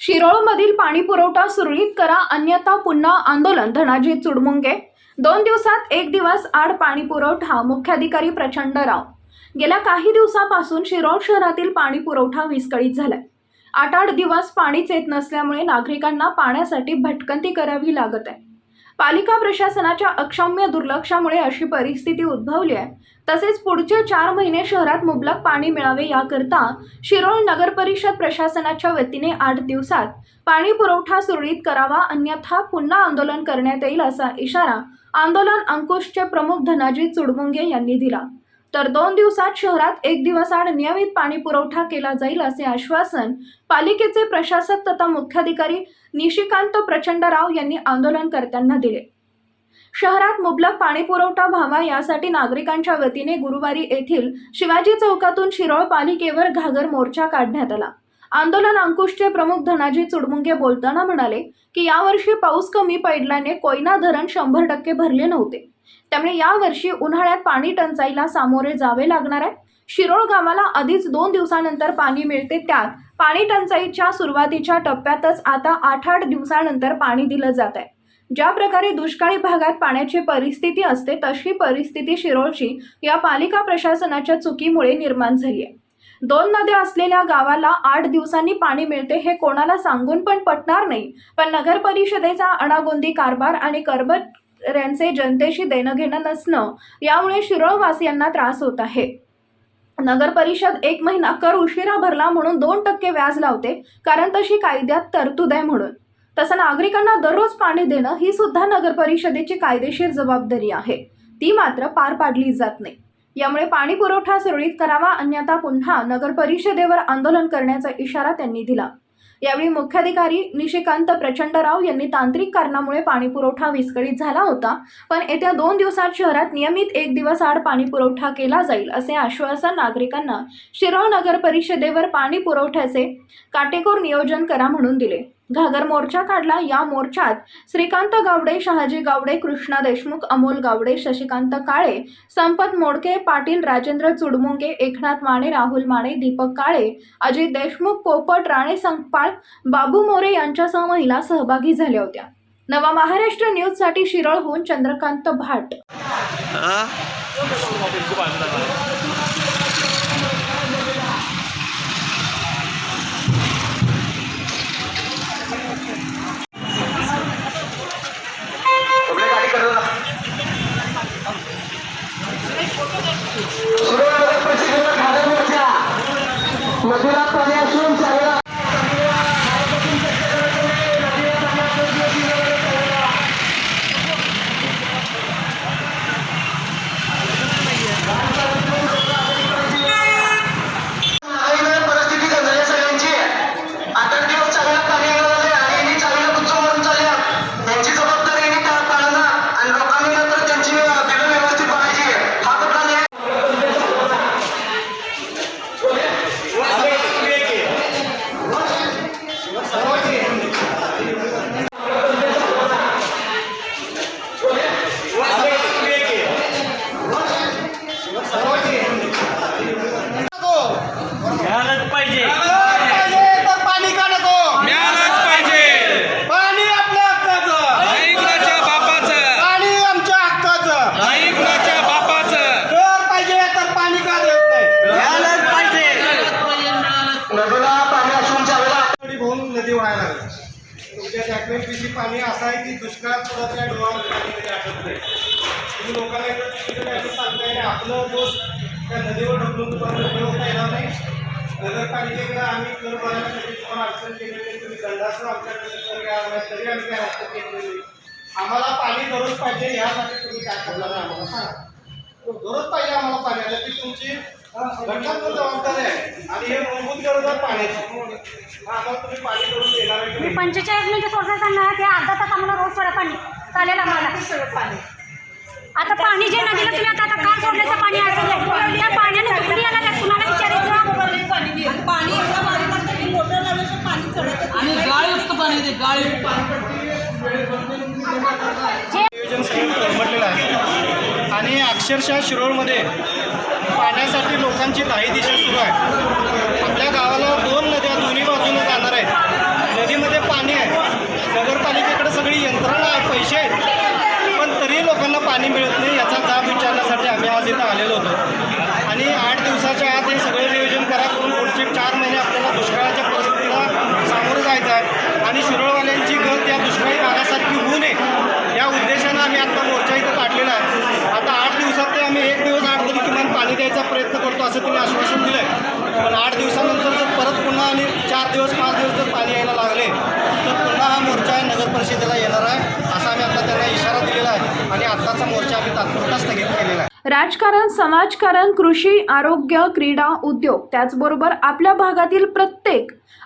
शिरोळमधील पाणी पुरवठा सुरळीत करा अन्यथा पुन्हा आंदोलन धनाजी चुडमुंगे. दोन दिवसात एक दिवस आड पाणी पुरवठा मुख्याधिकारी प्रचंड राव. गेल्या काही दिवसापासून शिरोळ शहरातील पाणी पुरवठा विस्कळीत झालाय. आठ आठ दिवस पाणीच येत नसल्यामुळे नागरिकांना पाण्यासाठी भटकंती करावी लागत आहे. पालिका प्रशासनाच्या अक्षम्य दुर्लक्षामुळे अशी परिस्थिती उद्भवली आहे. तसेच पुढचे चार महिने शहरात मुबलक पाणी मिळावे याकरता शिरोळ नगर परिषद प्रशासनाच्या वतीने आठ दिवसात पाणी पुरवठा सुरळीत करावा अन्यथा पुन्हा आंदोलन करण्यात येईल असा इशारा आंदोलन अंकुशचे प्रमुख धनाजी चुडमुंगे यांनी दिला. तर दोन दिवसात शहरात एक दिवस आड नियमित पाणी पुरवठा केला जाईल असे आश्वासन पालिकेचे प्रशासक तथा मुख्याधिकारी निशिकांत प्रचंडराव यांनी आंदोलनकर्त्यांना दिले. शहरात मुबलक पाणी पुरवठा व्हावा यासाठी नागरिकांच्या वतीने गुरुवारी येथील शिवाजी चौकातून शिरोळ पालिकेवर घागर मोर्चा काढण्यात आला. आंदोलन अंकुशचे प्रमुख धनाजी चुडमुंगे बोलताना म्हणाले की यावर्षी पाऊस कमी पडल्याने कोयना धरण शंभर टक्के भरले नव्हते. त्यामुळे यावर्षी उन्हाळ्यात पाणी टंचाईला सामोरे जावे लागणार आहे. शिरोळ गावाला आधीच दोन दिवसानंतर पाणी मिळते. त्यात पाणी टंचाईच्या सुरुवातीच्या टप्प्यातच आता आठ आठ दिवसानंतर पाणी दिलं जात आहे. ज्या प्रकारे दुष्काळी भागात पाण्याची परिस्थिती असते तशी परिस्थिती शिरोळची या पालिका प्रशासनाच्या चुकीमुळे निर्माण झाली आहे. दोन नद्या असलेल्या गावाला आठ दिवसांनी पाणी मिळते हे कोणाला सांगून पण पटणार नाही. पण नगर परिषदेचा अणागोंदी कारभार आणि शेतकऱ्यांचे जनतेशी देणं घेणं नसणं यामुळे शिरोळवासियांना त्रास होत आहे. नगर परिषद एक महिना कर उशिरा भरला म्हणून दोन टक्के व्याज लावते कारण तशी कायद्यात तरतूद आहे म्हणून. तसं नागरिकांना दररोज पाणी देणं ही सुद्धा नगर परिषदेची कायदेशीर जबाबदारी आहे. ती मात्र पार पाडली जात नाही. यामुळे पाणी पुरवठा सुरळीत करावा अन्यथा पुन्हा नगर परिषदेवर आंदोलन करण्याचा इशारा त्यांनी दिला. यावेळी मुख्याधिकारी निशिकांत प्रचंडराव यांनी तांत्रिक कारणामुळे पाणी पुरवठा विस्कळीत झाला होता पण येत्या दोन दिवसात शहरात नियमित एक दिवस आड पाणी पुरवठा केला जाईल असे आश्वासन नागरिकांना शिरोळ नगर परिषदेवर पाणी पुरवठ्याचे काटेकोर नियोजन करा म्हणून दिले. घागर मोर्चा काढला. या मोर्चात श्रीकांत गावडे शहाजी गावडे कृष्णा देशमुख अमोल गावडे शशिकांत काळे संपत मोडके पाटील राजेंद्र चुडमुंगे एकनाथ माने राहुल माने दीपक काळे अजित देशमुख पोपट राणे संकपाळ बाबू मोरे यांच्यासह महिला सहभागी झाल्या होत्या. नवा महाराष्ट्र न्यूजसाठी होऊन चंद्रकांत भाट. नदीला मिळालंच पाहिजे. तर पाणी का नको मिळालंच पाहिजे. पाणी आपल्या हक्काचं. बापाचं. पाणी आमच्या हक्काचं. बापाचं. तर पाहिजे तर पाणी का देत नाही? मिळालंच पाहिजे. नदीला पाणी असून नदी व्हायला लागली. तुमच्या पाणी असं आहे की दुष्काळात सुद्धा त्या डोळ्यामध्ये पाणी कधी आटत नाही तुम्ही लोकांना सांगताय आपलं दोष त्या नदीवर ढकलून तुम्हाला मिळवता येणार नाही. नगरपालिकेकडे आम्ही कर भरण्यासाठी तुम्हाला अडचण केली नाही तुम्ही दंडासह आमच्याकडे कर घ्या नाही तरी आम्ही काय हस्तक्षेप केली नाही. आम्हाला पाणी दररोज पाहिजे यासाठी तुम्ही काय करणार आहे आम्हाला सांगा. दररोज पाहिजे आम्हाला पाणी आता ती तुमची घटनात्मक जबाबदारी आहे. आणि हे मूलभूत गरज आहे पाण्याची. हा, आम्हाला तुम्ही पाणी करून देणार आहे नाही? पंचेचाळीस मिनिटं सोडणार ते अर्धा तास आम्हाला रोज सोडा पाणी. चालेल आम्हाला. पाणी आता पाणी जे नदीला तुम्ही आता अक्षरशः शिरोळमध्ये पाण्यासाठी लोकांची काही दिशा सुरू आहे. आपल्या गावाला दोन नद्या दोन्ही बाजूने जाणार आहेत नदी आणि शिरोळवाल्यांची गत या दुष्काळी भागासारखी होऊ नये या उद्देशानं आम्ही आता मोर्चा इथं काढलेला आहे आता आठ दिवसात ते आम्ही एक दिवस आठ तरी किमान पाणी द्यायचा प्रयत्न करतो असं त्यांनी आश्वासन दिलं आहे पण आठ दिवसानंतर जर परत पुन्हा आणि चार दिवस पाच दिवस जर पाणी यायला लागले तर पुन्हा हा मोर्चा नगर परिषदेला येणार आहे असा आम्ही आता त्यांना इशारा दिलेला आहे. आणि आत्ताचा मोर्चा आम्ही तात्पुरता स्थगित केलेला आहे. राजकारण समाजकारण कृषी आरोग्य क्रीडा उद्योग त्याचबरोबर आपल्या भागातील प्रत्येक